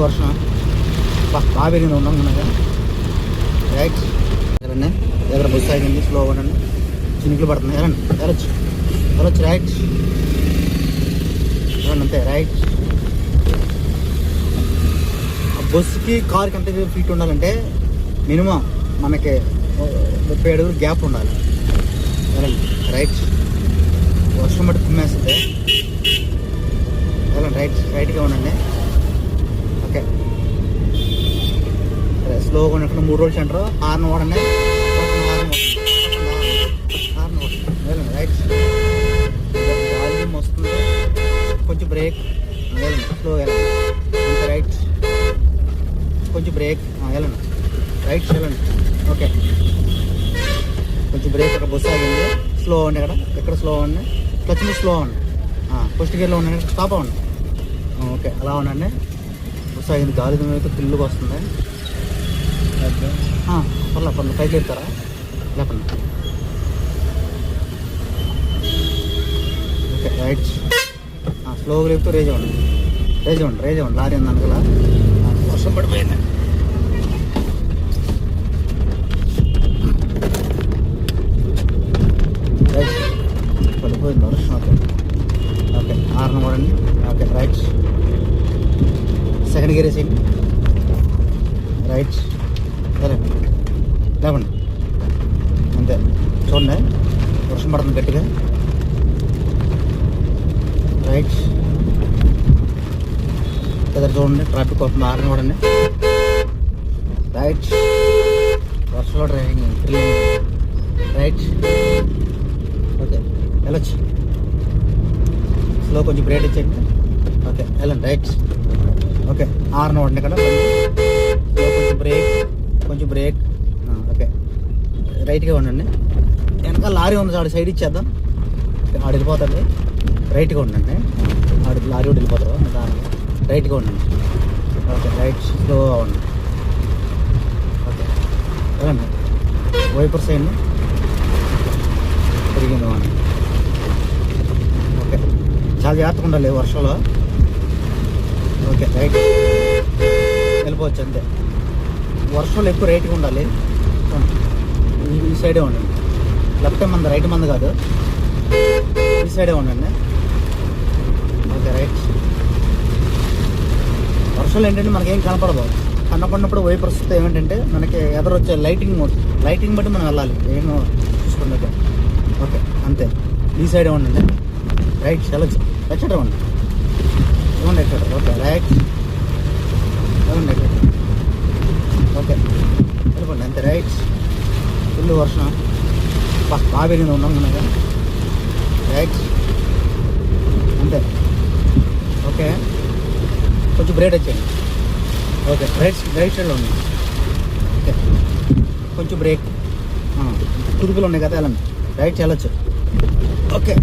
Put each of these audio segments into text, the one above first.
వర్షం బాగా పెరిగింది ఉండగా రైట్ ఎక్కడండి దగ్గర బస్సు ఆగింది స్లో ఉండండి చినుకులు పడుతుంది ఎవరండి వెళ్ళొచ్చు వెళ్ళొచ్చు రైట్ ఎవరండి అంతే రైట్ ఆ బస్సుకి కార్కి ఎంత ఫీట్ ఉండాలంటే మినిమం మనకి ముప్పై అడుగులు గ్యాప్ ఉండాలి వెళ్ళండి రైట్ వర్షం బట్టి కుమ్మేస్తుంది వెళ్ళండి రైట్ రైట్గా ఉండండి ఓకే. అదే స్లోగా ఉన్నట్టు మూడు రోజులు సెంటర్ హార్న్ ఓడనే రైట్ వాల్యూమ్ వస్తుంది కొంచెం బ్రేక్ స్లో వెళ్ళండి. రైట్ కొంచెం బ్రేక్ వెళ్ళండి. రైట్ వెళ్ళండి. ఓకే. కొంచెం బ్రేక్ అక్కడ బస్సు ఆగింది. స్లో అండి ఇక్కడ ఎక్కడ స్లో అండి క్లచ్ మీద స్లో ఉండి. ఫస్ట్ గేర్లో ఉండండి. స్టాప్ అవ్వండి ఓకే అలా ఉండండి. బస్సు గాలి అయితే పిల్లుగా వస్తుంది. పర్లే పర్లే పైకి వెళ్తారా లేపండి. Okay right. స్లోగా లేపుతూ రేజ్ ఇవ్వండి రేజ్ ఇవ్వండి రేజ్ ఇవ్వండి లారీ ఉంది అనుకల వర్షం పడిపోయింది. రైట్. పడిపోయింది వర్షం ఓకే ఓకే ఆరు పడండి ఓకే రైట్. సెకండ్ గేర్ వేసేయండి. రైట్. సరే. లేవండి. అంతే. చూడండి. వర్షం పడుతుంది గట్టిగా. రైట్. ఎదురు చూడండి. ట్రాఫిక్ వస్తుంది. ఆరని చూడండి రైట్. వర్షంలో డ్రైవింగ్. రైట్. ఓకే. వెళ్ళొచ్చు. స్లో కొంచెం బ్రేక్ ఇచ్చేయండి. ఓకే. వెళ్ళండి. రైట్. ఓకే ఆరు చూడండి ఇక్కడ కొంచెం బ్రేక్ కొంచెం బ్రేక్ ఓకే. రైట్గా ఉండండి. వెనకాల లారీ ఉంది ఆడు సైడ్ ఇచ్చేద్దాం. ఆడు వెళ్ళిపోతుంది రైట్గా ఉండండి. ఆడు లారీ కూడా వెళ్ళిపోతారు దాని రైట్గా ఉండండి. ఓకే రైట్ స్లోగా ఉండండి. ఓకే. వెళ్ళండి. వైపర్ సైడ్ తిరిగింది ఓకే. చాలా జాగ్రత్తగా ఉండాలి వర్షంలో. Okay right. వెళ్ళిపోవచ్చు అంతే. వర్షంలో ఎక్కువ రైట్గా ఉండాలి. ఈ- సైడే ఉండండి. లెఫ్ట్ మంది రైట్ మంది కాదు. ఈ సైడే ఉండండి. Okay right. వర్షాలు ఏంటంటే మనకి ఏం కనపడదు. కనపడినప్పుడు వైపు ప్రస్తుతం ఏమిటంటే మనకి ఎదరొచ్చే లైటింగ్ లైటింగ్ బట్టి మనం వెళ్ళాలి. ఏం చూసుకున్నట్టు. ఓకే అంతే. ఈ సైడే ఉండండి. రైట్ వెళ్ళచ్చు. ఎక్కడ ఉండండి. ఇవ్వండి ఎక్కడ ఓకే రైట్ ఇవ్వండి ఎక్కడ ఓకే వెళ్ళిపోండి అంతే రైట్ ఫుల్ వర్షం బా బాగా పెరిగింది ఉన్నాం రైట్ అంతే ఓకే కొంచెం బ్రేడ్ వచ్చేయండి ఓకే రైట్ రైట్ సైడ్లో ఉంది ఓకే కొంచెం బ్రేక్ కుదుపులు ఉన్నాయి కదా వెళ్ళండి రైట్ వెళ్ళొచ్చు ఓకే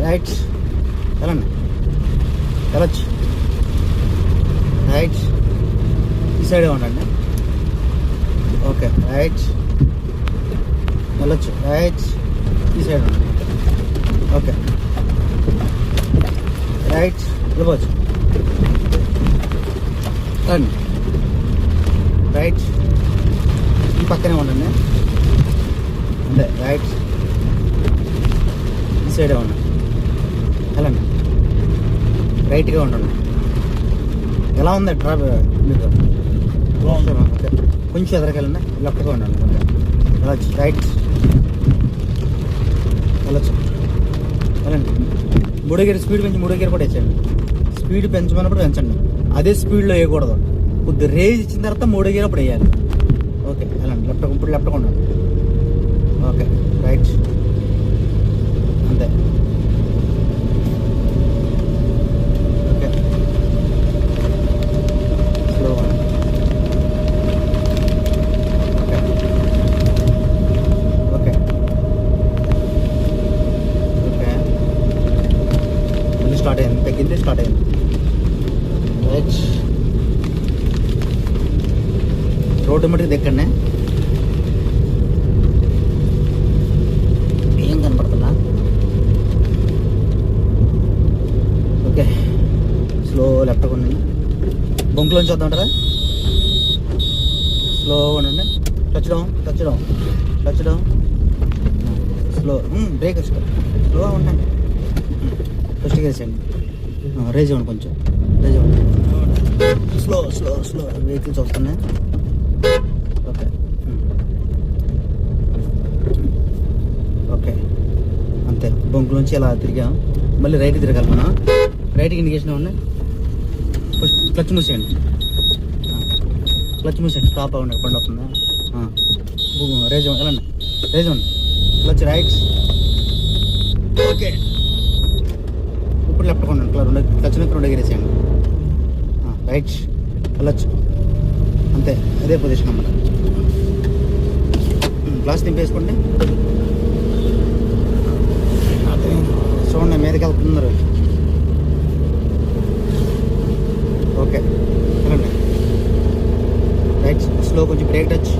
రైట్ వెళ్ళండి వెళ్ళొచ్చు రైట్ ఈ సైడే ఉండండి. ఓకే రైట్ వెళ్ళొచ్చు రైట్ ఈ సైడ్ ఉండండి. ఓకే రైట్ వెళ్ళిపోవచ్చు రండి రైట్ ఈ పక్కనే ఉండండి. అంటే రైట్ ఈ సైడే ఉండండి. వెళ్ళండి. రైట్గా ఉండండి. ఎలా ఉంది ట్రాఫిక్ మీకు? ఓకే. కొంచెం ఎదరికెళ్ళండి లెఫ్ట్గా ఉండండి. ఓకే వెళ్ళచ్చు రైట్ వెళ్ళచ్చు వెళ్ళండి. మూడో గేర్ స్పీడ్ పెంచి మూడో గేర్ కూడా వేసేయండి స్పీడ్ పెంచమన్నప్పుడు పెంచండి. అదే స్పీడ్లో వేయకూడదు. కొద్ది రేజ్ ఇచ్చిన తర్వాత మూడో గేర్ అప్పుడు వేయాలి. ఓకే వెళ్ళండి. లెఫ్ట్ ఇప్పుడు లెఫ్ట్ ఉండండి ఓకే రైట్ అంతే okay slow okay okay okay మళ్ళీ స్టార్ట్ అయింది తగ్గింది స్టార్ట్ అయింది రైట్ రోడ్డు మటుకు దగ్గరనే. ఏం కనపడుతుందా? ఓకే స్లో లెఫ్ట్ ఉండండి. బొంకులో బొంకులోంచి వద్దామంటారా స్లో ఉండండి. Touch down touch down touch down slow brake వేసుకో స్లో ఉండండి. ఫస్ట్ వేసేయండి. రేజ్ ఇవ్వండి కొంచెం. రేజ్ ఇవ్వండి. స్లో స్లో స్లో వెహికల్స్ వస్తున్నాయి ఓకే ఓకే అంతే నుంచి ఇలా తిరిగాం. మళ్ళీ రైట్ తిరగాలి మనం. రైట్కి ఇండికేషన్ ఉన్నాయి ఫస్ట్ క్లచ్ మూసేయండి. క్లచ్ మూసేయండి. స్టాప్ అవ్వండి బండి వస్తుందా? రేజ్ వెళ్ళండి. రేజ్ ఇవ్వండి క్లచ్ రైట్స్ ఓకే ఇప్పుడు లెఫ్ట్ కొండ రెండు క్లచ్ నొక్కి రెండు ఎగిరేసేయండి రైట్ క్లచ్ అంతే. అదే పొజిషన్ అన్నమాట. Hmm, గ్లాస్ దింపేసుకోండి చూడండి మీదకి వెళ్తున్నారు ఓకే రైట్ స్లో కొంచెం బ్రేక్ టచ్.